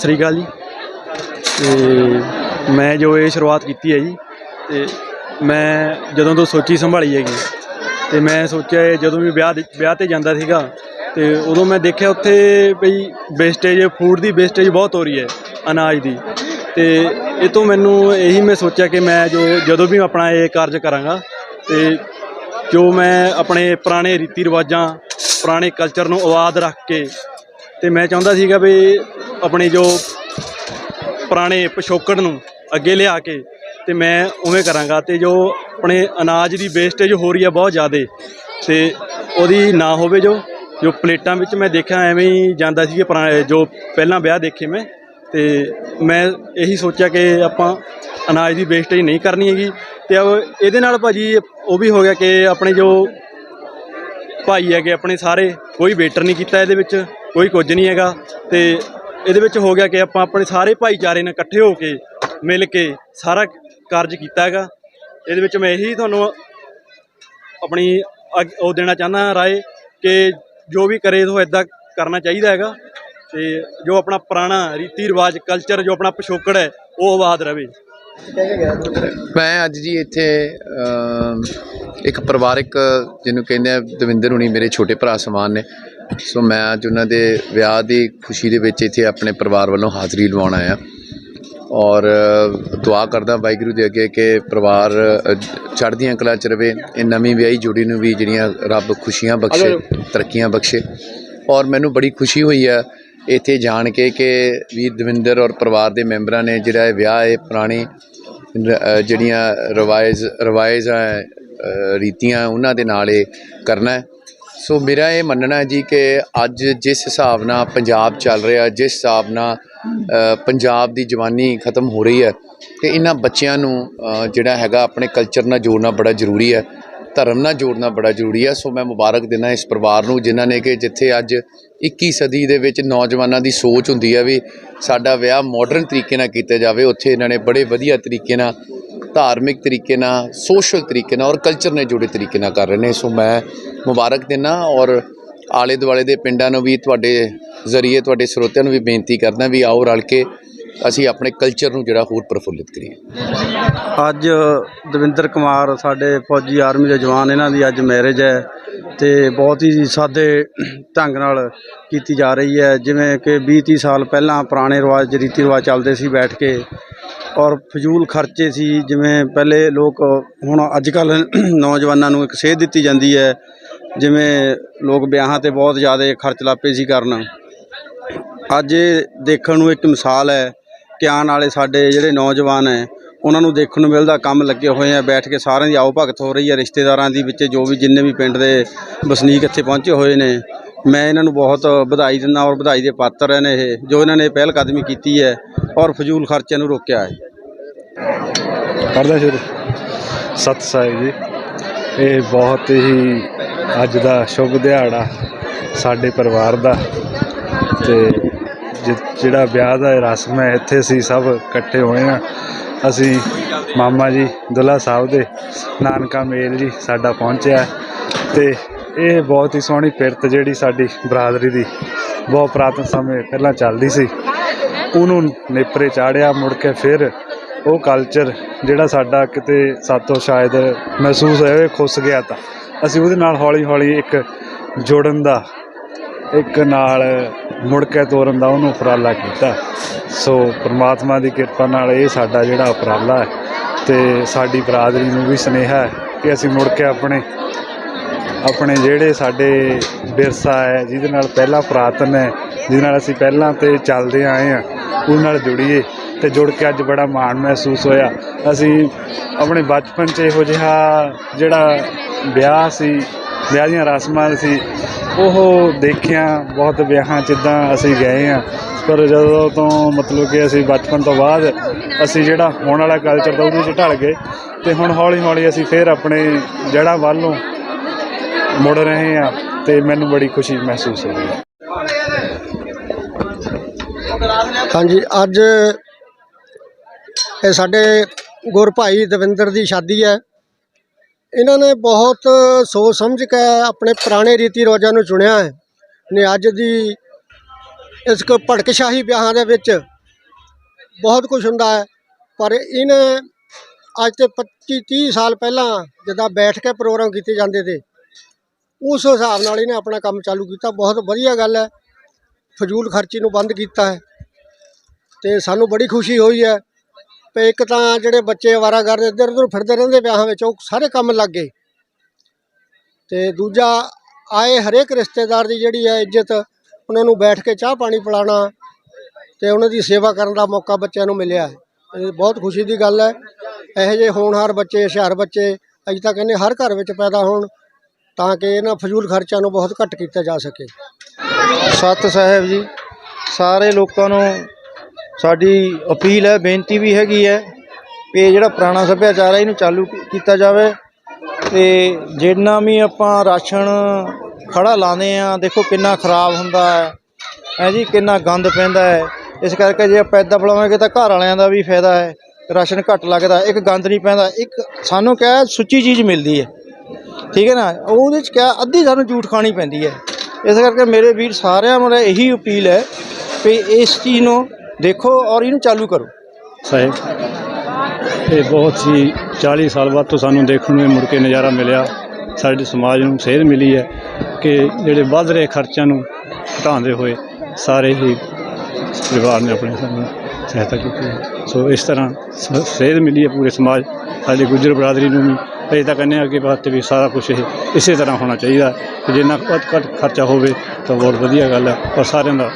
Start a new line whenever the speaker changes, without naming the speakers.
ਸਤਿ ਸ੍ਰੀ ਅਕਾਲ ਜੀ। ਤੇ ਮੈਂ ਜੋ ਇਹ ਸ਼ੁਰੂਆਤ ਕੀਤੀ ਹੈ ਜੀ, ਤੇ ਮੈਂ ਜਦੋਂ ਤੋਂ ਸੋਚੀ ਸੰਭਾਲੀ ਹੈਗੀ ਤੇ ਮੈਂ ਸੋਚਿਆ ਇਹ ਜਦੋਂ ਵੀ ਵਿਆਹ ਦੇ- ਵਿਆਹ ਤੇ ਜਾਂਦਾ ਸੀਗਾ, ਤੇ ਉਦੋਂ ਮੈਂ ਦੇਖਿਆ ਉੱਥੇ ਬਈ ਵੇਸਟੇਜ ਫੂਡ ਦੀ ਵੇਸਟੇਜ ਬਹੁਤ ਹੋ ਰਹੀ ਹੈ, ਅਨਾਜ ਦੀ। ਤੇ ਇਹ ਤੋਂ ਮੈਨੂੰ ਇਹੀ ਮੈਂ ਸੋਚਿਆ ਕਿ ਮੈਂ ਜੋ, ਜਦੋਂ ਵੀ ਆਪਣਾ ਇਹ ਕਾਰਜ ਕਰਾਂਗਾ, ਤੇ ਜੋ ਮੈਂ ਆਪਣੇ ਪੁਰਾਣੇ ਰੀਤੀ ਰਿਵਾਜਾਂ ਪੁਰਾਣੇ ਕਲਚਰ ਨੂੰ ਆਵਾਜ਼ ਰੱਖ ਕੇ, ਤੇ ਮੈਂ ਚਾਹੁੰਦਾ ਸੀਗਾ ਵੀ ਆਪਣੇ ਜੋ ਪੁਰਾਣੇ ਪਿਛੋਕੜ ਨੂੰ ਅੱਗੇ ਲਿਆ ਕੇ ਤੇ ਮੈਂ ਉਵੇਂ ਕਰਾਂਗਾ ਤੇ ਜੋ ਆਪਣੇ ਅਨਾਜ ਦੀ ਵੇਸਟੇਜ ਹੋ ਰਹੀ ਹੈ ਬਹੁਤ ਜ਼ਿਆਦਾ ਤੇ ਉਹਦੀ ਨਾ ਹੋਵੇ ਜੋ ਜੋ ਪਲੇਟਾਂ ਵਿੱਚ ਮੈਂ ਦੇਖਿਆ ਐਵੇਂ ਹੀ ਜਾਂਦਾ ਸੀ ਕਿ ਪੁਰਾਣੇ ਜੋ ਪਹਿਲਾਂ ਵਿਆਹ ਦੇਖੇ ਮੈਂ ਤੇ ਮੈਂ ਇਹੀ ਸੋਚਿਆ ਕਿ ਆਪਾਂ ਅਨਾਜ ਦੀ ਵੇਸਟੇਜ ਨਹੀਂ ਕਰਨੀ ਹੈਗੀ ਤੇ ਇਹਦੇ ਨਾਲ ਭਾਜੀ ਉਹ ਵੀ ਹੋ ਗਿਆ ਕਿ ਆਪਣੇ ਜੋ ਭਾਈ ਹੈਗੇ ਆਪਣੇ ਸਾਰੇ ਕੋਈ ਵੇਟਰ ਨਹੀਂ ਕੀਤਾ ਇਹਦੇ ਵਿੱਚ, ਕੋਈ ਕੁਝ ਨਹੀਂ ਹੈਗਾ ਤੇ ਇਹਦੇ ਵਿੱਚ ਹੋ ਗਿਆ ਕਿ ਆਪਾਂ ਆਪਣੇ ਸਾਰੇ ਭਾਈਚਾਰੇ ਨਾਲ ਇਕੱਠੇ ਹੋ ਕੇ ਮਿਲ ਕੇ ਸਾਰਾ ਕਾਰਜ ਕੀਤਾ ਹੈਗਾ। ਇਹਦੇ ਵਿੱਚ ਮੈਂ ਇਹੀ ਤੁਹਾਨੂੰ ਆਪਣੀ ਅੱਗ- ਉਹ ਦੇਣਾ ਚਾਹੁੰਦਾ ਰਾਏ ਕਿ ਜੋ ਵੀ ਕਰੇ ਉਹ ਇਦਾਂ ਕਰਨਾ ਚਾਹੀਦਾ ਹੈਗਾ ਤੇ ਜੋ ਆਪਣਾ ਪੁਰਾਣਾ ਰੀਤੀ ਰਿਵਾਜ ਕਲਚਰ ਜੋ ਆਪਣਾ ਪਿਛੋਕੜ ਹੈ, ਉਹ ਆਬਾਦ ਰਵੇ
ਮੈਂ ਅੱਜ ਜੀ ਇੱਥੇ ਇੱਕ ਪਰਿਵਾਰਕ ਜਿਹਨੂੰ ਕਹਿੰਦੇ ਆ ਦਵਿੰਦਰ ਹੁਣੀ ਮੇਰੇ ਛੋਟੇ ਭਰਾ ਸਮਾਨ ਨੇ ਸੋ ਮੈਂ ਅੱਜ ਉਹਨਾਂ ਦੇ ਵਿਆਹ ਦੀ ਖੁਸ਼ੀ ਦੇ ਵਿੱਚ ਇੱਥੇ ਆਪਣੇ ਪਰਿਵਾਰ ਵੱਲੋਂ ਹਾਜ਼ਰੀ ਲਵਾਉਣ ਆਇਆ। ਔਰ ਦੁਆ ਕਰਦਾ ਵਾਹਿਗੁਰੂ ਦੇ ਅੱਗੇ ਕਿ ਪਰਿਵਾਰ ਚੜ੍ਹਦੀਆਂ ਕਲਾ ਚ ਰਵੇ ਇਹ ਨਵੀਂ ਵਿਆਹੀ ਜੋੜੀ ਨੂੰ ਵੀ ਜਿਹੜੀਆਂ ਰੱਬ ਖੁਸ਼ੀਆਂ ਬਖਸ਼ੇ ਤਰੱਕੀਆਂ ਬਖਸ਼ੇ। ਔਰ ਮੈਨੂੰ ਬੜੀ ਖੁਸ਼ੀ ਹੋਈ ਹੈ ਇੱਥੇ ਜਾਣ ਕੇ ਕਿ ਵੀਰ ਦਵਿੰਦਰ ਔਰ ਪਰਿਵਾਰ ਦੇ ਮੈਂਬਰਾਂ ਨੇ ਜਿਹੜਾ ਇਹ ਵਿਆਹ ਹੈ ਪੁਰਾਣੀ ਜਿਹੜੀਆਂ ਰਵਾਇਜ਼ ਰਵਾਇਜ਼ ਰੀਤੀਆਂ ਉਹਨਾਂ ਦੇ ਨਾਲ ਇਹ ਕਰਨਾ ਹੈ। ਸੋ ਮੇਰਾ ਇਹ ਮੰਨਣਾ ਹੈ ਜੀ ਕਿ ਅੱਜ ਜਿਸ ਹਿਸਾਬ ਨਾਲ ਪੰਜਾਬ ਚੱਲ ਰਿਹਾ, ਜਿਸ ਹਿਸਾਬ ਨਾਲ ਪੰਜਾਬ ਦੀ ਜਵਾਨੀ ਖਤਮ ਹੋ ਰਹੀ ਹੈ, ਤੇ ਇਹਨਾਂ ਬੱਚਿਆਂ ਨੂੰ ਜਿਹੜਾ ਹੈਗਾ ਆਪਣੇ ਕਲਚਰ ਨਾਲ ਜੋੜਨਾ ਬੜਾ ਜ਼ਰੂਰੀ ਹੈ, ਧਰਮ ਨਾਲ ਜੋੜਨਾ ਬੜਾ ਜ਼ਰੂਰੀ ਹੈ। ਸੋ ਮੈਂ ਮੁਬਾਰਕ ਦਿੰਦਾ ਇਸ ਪਰਿਵਾਰ ਨੂੰ, ਜਿਨ੍ਹਾਂ ਨੇ ਕਿ ਜਿੱਥੇ ਅੱਜ 21 ਸਦੀ ਦੇ ਵਿੱਚ ਨੌਜਵਾਨਾਂ ਦੀ ਸੋਚ ਹੁੰਦੀ ਹੈ ਵੀ ਸਾਡਾ ਵਿਆਹ ਮਾਡਰਨ ਤਰੀਕੇ ਨਾਲ ਕੀਤਾ ਜਾਵੇ, ਉੱਥੇ ਇਹਨਾਂ ਨੇ ਬੜੇ ਵਧੀਆ ਤਰੀਕੇ ਨਾਲ ਧਾਰਮਿਕ ਤਰੀਕੇ ਨਾਲ, ਸੋਸ਼ਲ ਤਰੀਕੇ ਨਾਲ ਔਰ ਕਲਚਰ ਨਾਲ ਜੁੜੇ ਤਰੀਕੇ ਨਾਲ ਕਰ ਰਹੇ ਨੇ। ਸੋ ਮੈਂ ਮੁਬਾਰਕ ਦਿੰਦਾ ਔਰ ਆਲੇ ਦੁਆਲੇ ਦੇ ਪਿੰਡਾਂ ਨੂੰ ਵੀ ਤੁਹਾਡੇ ਜ਼ਰੀਏ, ਤੁਹਾਡੇ ਸਰੋਤਿਆਂ ਨੂੰ ਵੀ ਬੇਨਤੀ ਕਰਦਾ ਵੀ ਆਓ ਰਲ ਕੇ ਅਸੀਂ ਆਪਣੇ ਕਲਚਰ ਨੂੰ ਜਿਹੜਾ ਹੋਰ ਪ੍ਰਫੁੱਲਿਤ ਕਰੀਏ।
ਅੱਜ ਦਵਿੰਦਰ ਕੁਮਾਰ ਸਾਡੇ ਫੌਜੀ ਆਰਮੀ ਦੇ ਜਵਾਨ, ਇਹਨਾਂ ਦੀ ਅੱਜ ਮੈਰਿਜ ਹੈ ਤੇ ਬਹੁਤ ਹੀ ਸਾਦੇ ਢੰਗ ਨਾਲ ਕੀਤੀ ਜਾ ਰਹੀ ਹੈ। ਜਿਵੇਂ ਕਿ 20 30 ਸਾਲ ਪਹਿਲਾਂ ਪੁਰਾਣੇ ਰਿਵਾਜ ਰੀਤੀ ਰਿਵਾਜ ਚੱਲਦੇ ਸੀ ਬੈਠ ਕੇ। ਔਰ ਫਜ਼ੂਲ ਖਰਚੇ ਸੀ, ਜਿਵੇਂ ਪਹਿਲੇ ਲੋਕ, ਹੁਣ ਅੱਜ ਕੱਲ ਨੌਜਵਾਨਾਂ ਨੂੰ ਇੱਕ ਸੇਧ ਦਿੱਤੀ ਜਾਂਦੀ ਹੈ, ਜਿਵੇਂ ਲੋਕ ਵਿਆਹਾਂ ਤੇ ਬਹੁਤ ਜ਼ਿਆਦਾ ਖਰਚ ਲਾਪੇ ਸੀ ਕਰਨ। ਅੱਜ ਇਹ ਦੇਖਣ ਨੂੰ ਇੱਕ ਮਿਸਾਲ ਹੈ ਕਿ ਆਉਣ ਵਾਲੇ ਸਾਡੇ ਜਿਹੜੇ ਨੌਜਵਾਨ ਹੈ, ਉਹਨਾਂ ਨੂੰ ਦੇਖਣ ਨੂੰ ਮਿਲਦਾ ਕੰਮ ਲੱਗੇ ਹੋਏ ਆ, ਬੈਠ ਕੇ ਸਾਰਿਆਂ ਦੀ ਆਓ ਭਗਤ ਹੋ ਰਹੀ ਹੈ, ਰਿਸ਼ਤੇਦਾਰਾਂ ਦੀ ਵਿੱਚ ਜੋ ਵੀ ਜਿੰਨੇ ਵੀ ਪਿੰਡ ਦੇ ਵਸਨੀਕ ਇੱਥੇ ਪਹੁੰਚੇ ਹੋਏ ਨੇ ਮੈਂ ਇਹਨਾਂ ਨੂੰ ਬਹੁਤ ਵਧਾਈ ਦਿੰਦਾ ਔਰ ਵਧਾਈ ਦੇ ਪਾਤਰ ਨੇ ਇਹ, ਜੋ ਇਹਨਾਂ ਨੇ ਪਹਿਲ ਕਦਮੀ ਕੀਤੀ ਹੈ ਔਰ ਫਜ਼ੂਲ ਖਰਚਿਆਂ ਨੂੰ ਰੋਕਿਆ ਹੈ।
ਕਰਦਾ ਸ਼ੁਰੂ। ਸਤਿ ਸਾਹਿਬ ਜੀ। ਇਹ ਬਹੁਤ ਹੀ ਅੱਜ ਦਾ ਸ਼ੁਭ ਦਿਹਾੜਾ ਸਾਡੇ ਪਰਿਵਾਰ ਦਾ ਤੇ ਜਿਹੜਾ ਵਿਆਹ ਦਾ ਰਸਮ ਹੈ, ਇੱਥੇ ਅਸੀਂ ਸਭ ਇਕੱਠੇ ਹੋਏ ਆ ਅਸੀਂ ਮਾਮਾ ਜੀ ਦੁੱਲਾ ਸਾਹਿਬ ਦੇ, ਨਾਨਕਾ ਮੇਲ ਜੀ ਸਾਡਾ ਪਹੁੰਚਿਆ ਤੇ ਇਹ ਬਹੁਤ ਹੀ ਸੋਹਣੀ ਪਿਰਤ ਜਿਹੜੀ ਸਾਡੀ ਬਰਾਦਰੀ ਦੀ ਬਹੁਤ ਪੁਰਾਤਨ ਸਮੇਂ ਪਹਿਲਾਂ ਚੱਲਦੀ ਸੀ। ਉਹਨੂੰ ਨੇਪਰੇ ਚਾੜਿਆ, ਮੁੜ ਕੇ ਫਿਰ ਉਹ ਕਲਚਰ ਜਿਹੜਾ ਸਾਡਾ ਕਿਤੇ ਸਾਤੋਂ ਸ਼ਾਇਦ ਮਹਿਸੂਸ ਹੋਇਆ ਵੀ ਖੁੱਸ ਗਿਆ ਤਾਂ। ਅਸੀਂ ਉਹਦੇ ਨਾਲ ਹੌਲੀ ਹੌਲੀ ਇੱਕ ਜੋੜਨ ਦਾ, ਇੱਕ ਨਾਲ ਮੁੜ ਕੇ ਤੋਰਨ ਦਾ ਉਹਨੂੰ ਉਪਰਾਲਾ ਕੀਤਾ। ਸੋ ਪ੍ਰਮਾਤਮਾ ਦੀ ਕਿਰਪਾ ਨਾਲ ਇਹ ਸਾਡਾ ਜਿਹੜਾ ਉਪਰਾਲਾ ਹੈ ਤੇ ਸਾਡੀ ਬਰਾਦਰੀ ਨੂੰ ਵੀ ਸੁਨੇਹਾ ਹੈ ਕਿ ਅਸੀਂ ਮੁੜ ਕੇ ਆਪਣੇ ਆਪਣੇ ਜਿਹੜੇ ਸਾਡੇ ਵਿਰਸਾ ਹੈ, ਜਿਹਦੇ ਨਾਲ ਪਹਿਲਾਂ ਪੁਰਾਤਨ ਹੈ, ਜਿਹਦੇ ਨਾਲ ਅਸੀਂ ਪਹਿਲਾਂ ਤੇ ਚੱਲਦੇ ਆਏ ਆ ਉਹਦੇ ਨਾਲ ਜੁੜੀਏ ਤੇ ਜੁੜ ਕੇ ਅੱਜ ਬੜਾ ਮਾਣ ਮਹਿਸੂਸ ਹੋਇਆ। ਅਸੀਂ ਆਪਣੇ ਬਚਪਨ 'ਚ ਇਹੋ ਜਿਹਾ ਜਿਹੜਾ ਵਿਆਹ ਸੀ, ਵਿਆਹ ਦੀਆਂ ਰਸਮਾਂ ਸੀ, ਉਹ ਦੇਖਿਆ ਬਹੁਤ ਵਿਆਹਾਂ 'ਚ ਇੱਦਾਂ ਅਸੀਂ ਗਏ ਆ ਪਰ ਜਦੋਂ ਤੋਂ ਮਤਲਬ ਕਿ ਅਸੀਂ ਬਚਪਨ ਤੋਂ ਬਾਅਦ ਅਸੀਂ ਜਿਹੜਾ ਹੁਣ ਵਾਲਾ ਕਲਚਰ ਦਾ ਉਹਦੇ 'ਚ ਢਲ ਗਏ ਤੇ ਹੁਣ ਹੌਲੀ ਹੌਲੀ ਅਸੀਂ ਫੇਰ ਆਪਣੇ ਜੜ੍ਹਾਂ ਵੱਲੋਂ ਮੁੜ ਰਹੇ ਆ ਤੇ ਮੈਨੂੰ ਬੜੀ ਖੁਸ਼ੀ ਮਹਿਸੂਸ ਹੋ ਰਹੀ ਹੈ।
ਹਾਂਜੀ, ਅੱਜ ਇਹ ਸਾਡੇ ਗੁਰ ਭਾਈ ਦਵਿੰਦਰ ਦੀ ਸ਼ਾਦੀ ਹੈ। ਇਹਨਾਂ ਨੇ ਬਹੁਤ ਸੋਚ ਸਮਝ ਕੇ ਆਪਣੇ ਪੁਰਾਣੇ ਰੀਤੀ ਰਿਵਾਜਾਂ ਨੂੰ ਚੁਣਿਆ ਹੈ ਨੇ ਅੱਜ ਦੀ ਇਸ ਕੋ ਭੜਕਸ਼ਾਹੀ ਵਿਆਹਾਂ ਦੇ ਵਿੱਚ ਬਹੁਤ ਕੁਝ ਹੁੰਦਾ ਹੈ। ਪਰ ਇਹਨੇ ਅੱਜ ਤੇ 25 30 ਸਾਲ ਪਹਿਲਾਂ ਜਦੋਂ ਬੈਠ ਕੇ ਪ੍ਰੋਗਰਾਮ ਕੀਤੇ ਜਾਂਦੇ ਤੇ ਉਸ ਹਿਸਾਬ ਨਾਲ ਇਹਨੇ ਆਪਣਾ ਕੰਮ ਚਾਲੂ ਕੀਤਾ। ਬਹੁਤ ਵਧੀਆ ਗੱਲ ਹੈ। ਫਜ਼ੂਲ ਖਰਚੀ ਨੂੰ ਬੰਦ ਕੀਤਾ ਹੈ। ਤੇ ਸਾਨੂੰ ਬੜੀ ਖੁਸ਼ੀ ਹੋਈ ਹੈ ਤੇ ਇੱਕ ਤਾਂ ਜਿਹੜੇ ਬੱਚੇ ਅਵਾਰਾਗਰ ਇੱਧਰ ਉੱਧਰ ਫਿਰਦੇ ਰਹਿੰਦੇ ਵਿਆਹਾਂ ਵਿੱਚ, ਉਹ ਸਾਰੇ ਕੰਮ ਲੱਗ ਗਏ। ਤੇ ਦੂਜਾ, ਆਏ ਹਰੇਕ ਰਿਸ਼ਤੇਦਾਰ ਦੀ ਜਿਹੜੀ ਹੈ ਇੱਜ਼ਤ, ਉਹਨਾਂ ਨੂੰ ਬੈਠ ਕੇ ਚਾਹ ਪਾਣੀ ਪਿਲਾਉਣਾ ਤੇ ਉਹਨਾਂ ਦੀ ਸੇਵਾ ਕਰਨ ਦਾ ਮੌਕਾ ਬੱਚਿਆਂ ਨੂੰ ਮਿਲਿਆ ਇਹ ਬਹੁਤ ਖੁਸ਼ੀ ਦੀ ਗੱਲ ਹੈ। ਇਹੋ ਜਿਹੇ ਹੋਣਹਾਰ ਬੱਚੇ, ਹੁਸ਼ਿਆਰ ਬੱਚੇ, ਅਸੀਂ ਤਾਂ ਕਹਿੰਦੇ ਹਰ ਘਰ ਵਿੱਚ ਪੈਦਾ ਹੋਣ। ਤਾਂ ਕਿ ਇਹਨਾਂ ਫਜ਼ੂਲ ਖਰਚਾਂ ਨੂੰ ਬਹੁਤ ਘੱਟ ਕੀਤਾ ਜਾ ਸਕੇ।
ਸਤ ਸਾਹਿਬ ਜੀ, ਸਾਰੇ ਲੋਕਾਂ ਨੂੰ ਸਾਡੀ ਅਪੀਲ ਹੈ, ਬੇਨਤੀ ਵੀ ਹੈਗੀ ਹੈ ਕਿ ਜਿਹੜਾ ਪੁਰਾਣਾ ਸੱਭਿਆਚਾਰ ਹੈ, ਇਹਨੂੰ ਚਾਲੂ ਕੀਤਾ ਜਾਵੇ ਤੇ ਜਿੰਨਾ ਵੀ ਆਪਾਂ ਰਾਸ਼ਨ ਖੜਾ ਲਾਉਂਦੇ ਆ ਦੇਖੋ ਕਿੰਨਾ ਖਰਾਬ ਹੁੰਦਾ ਹੈ। ਹੈ ਜੀ, ਕਿੰਨਾ ਗੰਦ ਪੈਂਦਾ ਹੈ। ਇਸ ਕਰਕੇ ਜੇ ਆਪਾਂ ਇੱਦਾਂ ਫਲਾਵਾਂਗੇ ਤਾਂ ਘਰ ਵਾਲਿਆਂ ਦਾ ਵੀ ਫਾਇਦਾ ਹੈ। ਰਾਸ਼ਨ ਘੱਟ ਲੱਗਦਾ, ਇੱਕ ਗੰਦ ਨਹੀਂ ਪੈਂਦਾ। ਇੱਕ ਸਾਨੂੰ ਕਿਹਾ ਸੁੱਚੀ ਚੀਜ਼ ਮਿਲਦੀ ਹੈ। ਠੀਕ ਹੈ ਨਾ? ਉਹਦੇ ਚ ਕਿਆ ਅੱਧੀ ਸਾਨੂੰ ਝੂਠ ਖਾਣੀ ਪੈਂਦੀ ਹੈ। ਇਸ ਕਰਕੇ ਮੇਰੇ ਵੀਰ ਸਾਰਿਆਂ ਨੂੰ ਇਹੀ ਅਪੀਲ ਹੈ ਵੀ ਇਸ ਚੀਜ਼ ਨੂੰ ਦੇਖੋ ਔਰ ਇਹਨੂੰ ਚਾਲੂ ਕਰੋ।
ਸਾਹਿਬ, ਇਹ ਬਹੁਤ ਹੀ 40 ਸਾਲ ਬਾਅਦ ਤੋਂ ਸਾਨੂੰ ਦੇਖਣ ਨੂੰ ਮੁੜ ਕੇ ਨਜ਼ਾਰਾ ਮਿਲਿਆ। ਸਾਡੇ ਸਮਾਜ ਨੂੰ ਸੇਧ ਮਿਲੀ ਹੈ ਕਿ ਜਿਹੜੇ ਵੱਧ ਰਹੇ ਖਰਚਿਆਂ ਨੂੰ ਘਟਾਉਂਦੇ ਹੋਏ ਸਾਰੇ ਹੀ ਪਰਿਵਾਰ ਨੇ ਆਪਣੇ ਸਾਨੂੰ ਸਹਾਇਤਾ ਕੀਤੀ ਹੈ। ਸੋ ਇਸ ਤਰ੍ਹਾਂ ਸੇਧ ਮਿਲੀ ਹੈ ਪੂਰੇ ਸਮਾਜ। ਸਾਡੇ ਗੁੱਜਰ ਬਰਾਦਰੀ ਨੂੰ ਵੀ ਅਸੀਂ ਤਾਂ ਕਹਿੰਦੇ ਹਾਂ ਕਿ ਵਾਸਤੇ ਵੀ ਸਾਰਾ ਕੁਝ ਇਹ ਇਸੇ ਤਰ੍ਹਾਂ ਹੋਣਾ ਚਾਹੀਦਾ ਕਿ ਜਿੰਨਾ ਘੱਟ ਘੱਟ ਖਰਚਾ ਹੋਵੇ ਤਾਂ ਬਹੁਤ ਵਧੀਆ ਗੱਲ ਹੈ, ਔਰ ਸਾਰਿਆਂ ਦਾ